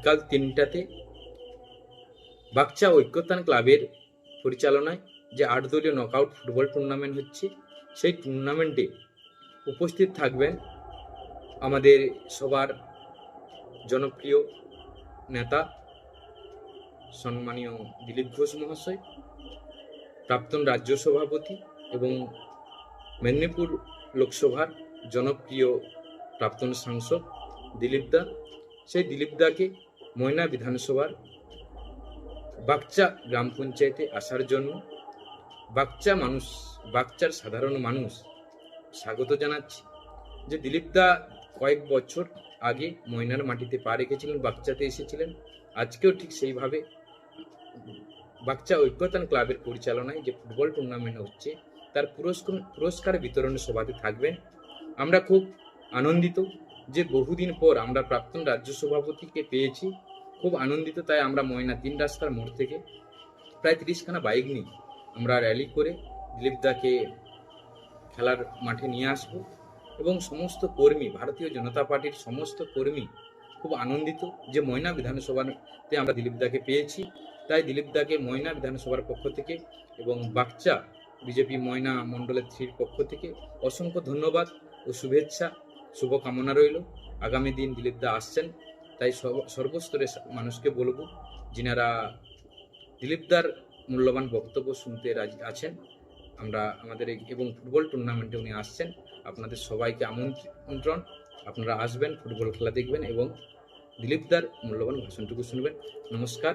বিকাল তিনটাতে বাগচা ঐক্যতান ক্লাবের পরিচালনায় যে আট দলীয় নকআউট ফুটবল টুর্নামেন্ট হচ্ছে, সেই টুর্নামেন্টে উপস্থিত থাকবেন আমাদের সবার জনপ্রিয় নেতা সম্মানীয় দিলীপ ঘোষ মহাশয়, প্রাক্তন রাজ্য সভাপতি এবং মেদিনীপুর লোকসভার জনপ্রিয় প্রাক্তন সাংসদ দিলীপ দা। সেই দিলীপ দাকে ময়না বিধানসভার বাগচা গ্রাম পঞ্চায়েতে আসার জন্য বাগচা মানুষ, বাগচার সাধারণ মানুষ স্বাগত জানাচ্ছি যে দিলীপ দা কয়েক বছর আগে ময়নার মাটিতে পা রেখেছিলেন, বাগচাতে এসেছিলেন। আজকেও ঠিক সেইভাবে বাগচা ঐক্যতান ক্লাবের পরিচালনায় যে ফুটবল টুর্নামেন্ট হচ্ছে, তার পুরস্কার পুরস্কার বিতরণ সভাতে থাকবেন। আমরা খুব আনন্দিত যে বহুদিন পর আমরা প্রাক্তন রাজ্য সভাপতিকে পেয়েছি, খুব আনন্দিত তাই আমরা ময়না তিন রাস্তার মোড় থেকে প্রায় তিরিশখানা বাইক নিই আমরা র্যালি করে দিলীপ দাকে খেলার মাঠে নিয়ে আসব এবং সমস্ত কর্মী, ভারতীয় জনতা পার্টির সমস্ত কর্মী খুব আনন্দিত যে ময়না বিধানসভাতে আমরা দিলীপ দাকে পেয়েছি। তাই দিলীপ দাকে ময়না বিধানসভার পক্ষ থেকে এবং বাগচা বিজেপি ময়না মণ্ডলের থ্রির পক্ষ থেকে অসংখ্য ধন্যবাদ ও শুভেচ্ছা। শুভকামনা রইল। আগামী দিন দিলীপ দা আসছেন, তাই সর্ব- সর্বস্তরের মানুষকে বলব, যিনারা দিলীপ দার মূল্যবান বক্তব্য শুনতে রাজি আছেন, আমরা আমাদের এবং ফুটবল টুর্নামেন্টে উনি আসছেন, আপনাদের সবাইকে আমন্ত্রণ, আপনারা আসবেন, ফুটবল খেলা দেখবেন, এবং দিলীপ দার মূল্যবান ভাষণটুকু শুনবেন। নমস্কার।